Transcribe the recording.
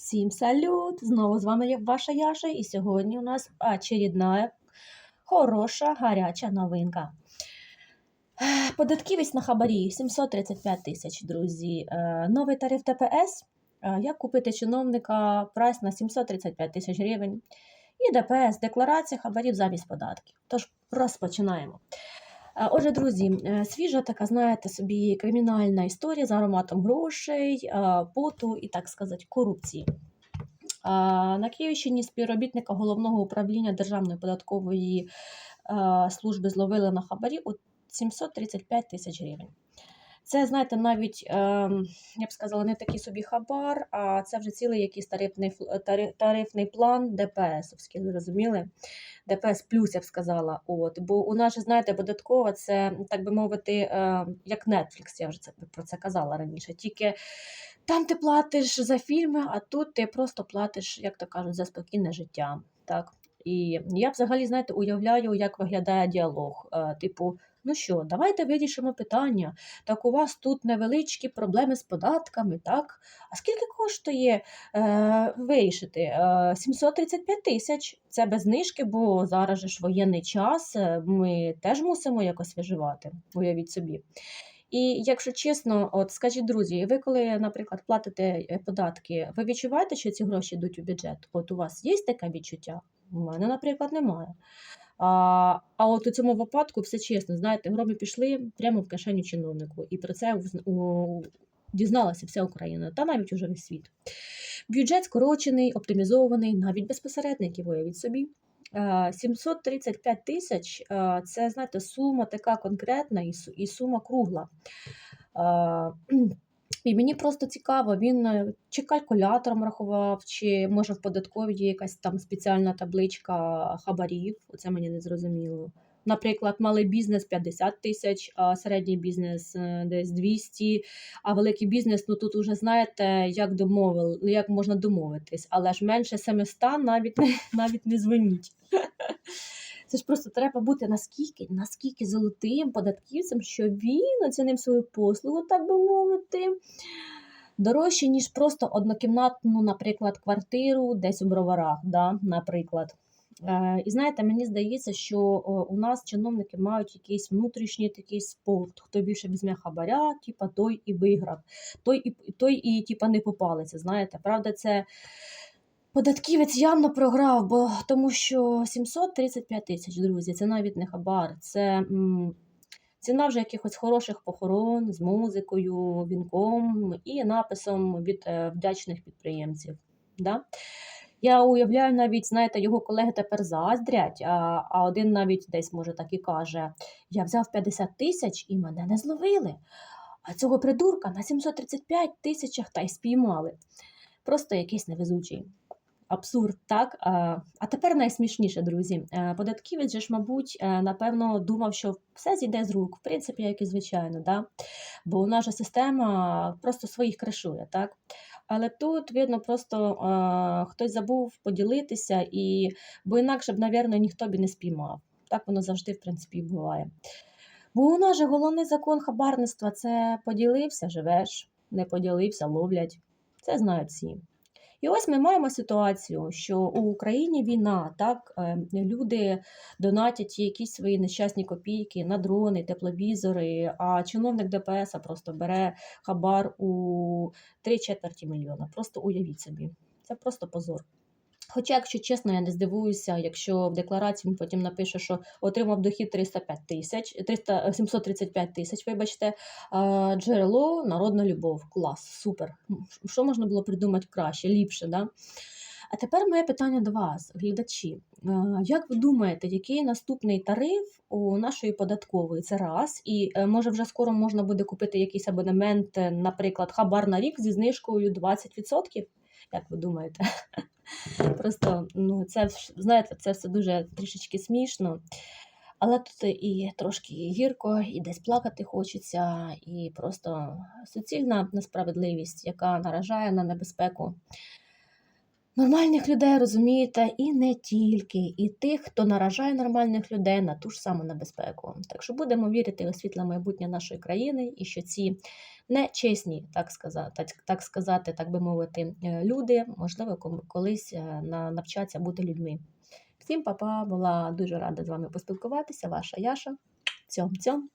Всім салют! Знову з вами ваша Яша, і сьогодні у нас очередна хороша гаряча новинка. Ех, Податківець на хабарі 735 тисяч, друзі. Е, Новий тариф ДПС. Е, Як купити чиновника прайс на 735 тисяч гривень. І ДПС декларація хабарів замість податків. Тож розпочинаємо. Е, Отже, друзі, е, свіжа така, знаєте, собі кримінальна історія з ароматом грошей, е, поту і, так сказати, корупції. На Київщині співробітника головного управління Державної податкової служби зловили на хабарі у 735 тисяч гривень. Це, знаєте, навіть, е, я б сказала, не такий собі хабар, а це вже цілий якийсь тарифний, тарифний план ДПСовський, ви розуміли? ДПС плюс, я б сказала. От. Бо у нас же, знаєте, податкова це, так би мовити, е, як Netflix, я вже це, про це казала раніше. Тільки там ти платиш за фільми, а тут ти просто платиш, як то кажуть, за спокійне життя. Так? І я взагалі, знаєте, уявляю, як виглядає діалог. Е, Типу, ну що, давайте вирішимо питання. Так у вас тут невеличкі проблеми з податками, так? А скільки коштує е, вирішити? Е, 735 тисяч. Це без знижки, бо зараз же ж воєнний час. е, Ми теж мусимо якось виживати. Уявіть собі. І якщо чесно, от скажіть, друзі, ви коли, наприклад, платите е, податки, ви відчуваєте, що ці гроші йдуть у бюджет? От у вас є таке відчуття? У мене, наприклад, немає. А, от у цьому випадку все чесно, знаєте, громи пішли прямо в кишеню чиновнику. І про це дізналася вся Україна, та навіть уже весь світ. Бюджет скорочений, оптимізований, навіть без посередників, уявіть собі. Е, 735 тисяч е, це, знаєте, сума така конкретна і сума кругла. І мені просто цікаво, він е, чи калькулятором рахував, чи може в податковій є якась там спеціальна табличка хабарів. Оце мені не зрозуміло. Наприклад, малий бізнес 50 тисяч, а середній бізнес е, десь 200, а великий бізнес, ну тут уже знаєте, як домовили, як можна домовитись, але ж менше 700 навіть не, навіть не дзвоніть. Це ж просто треба бути наскільки, наскільки золотим податківцем, що він оцінив свою послугу, так би мовити, дорожче, ніж просто однокімнатну, наприклад, квартиру десь у броварах, да, наприклад. Е, І знаєте, мені здається, що у нас чиновники мають якийсь внутрішній такий спорт. Хто більше візьме хабаря, типа той і виграв, той і той і типа не попалиться. Знаєте, правда, це податківець явно програв, бо тому що 735 тисяч, друзі, це навіть не хабар, це м, ціна вже якихось хороших похорон з музикою, вінком і написом від е, вдячних підприємців. Да? Я уявляю навіть, знаєте, його колеги тепер заздрять, а, а один навіть десь може так і каже: я взяв 50 тисяч і мене не зловили. А цього придурка на 735 тисячах та й спіймали. Просто якийсь невезучий. Абсурд, так? А, а тепер найсмішніше, друзі. Е, Податківець же ж, мабуть, е, напевно, думав, що все зійде з рук, в принципі, як і звичайно, да? бо наша система просто своїх кришує, так? Але тут, видно, просто е, хтось забув поділитися, і, бо інакше б, напевно, ніхто б не спіймав. Так воно завжди, в принципі, буває. Бо у нас же головний закон хабарництва це поділився, живеш, не поділився, ловлять. Це знають всі. І ось ми маємо ситуацію, що у Україні війна, так е, люди донатять якісь свої нещасні копійки на дрони, тепловізори, а чиновник ДПС просто бере хабар у три четверті мільйона. Просто уявіть собі. Це просто позор. Хоча, якщо чесно, я не здивуюся, якщо в декларації він потім напише, що отримав дохід 305 тисяч, 300, 735 тисяч, вибачте, джерело народна любов. Клас, супер. Що можна було придумати краще, ліпше, да? А тепер моє питання до вас, глядачі. Е, Як ви думаєте, який наступний тариф у нашої податкової? Це раз. І е, може вже скоро можна буде купити якийсь абонемент, е, наприклад, хабар на рік зі знижкою 20%? Як ви думаєте? Просто ну, це знаєте, це все дуже трішечки смішно. Але тут і трошки гірко, і десь плакати хочеться, і просто суцільна несправедливість, яка наражає на небезпеку нормальних людей, розумієте, і не тільки, і тих, хто наражає нормальних людей на ту ж саму небезпеку. Так що будемо вірити у світле майбутнє нашої країни і що ці нечесні, так сказати, так, сказати, так би мовити, е, люди, можливо, колись е, навчаться бути людьми. Всім папа, була дуже рада з вами поспілкуватися. Ваша Яша. Цьом, цьом.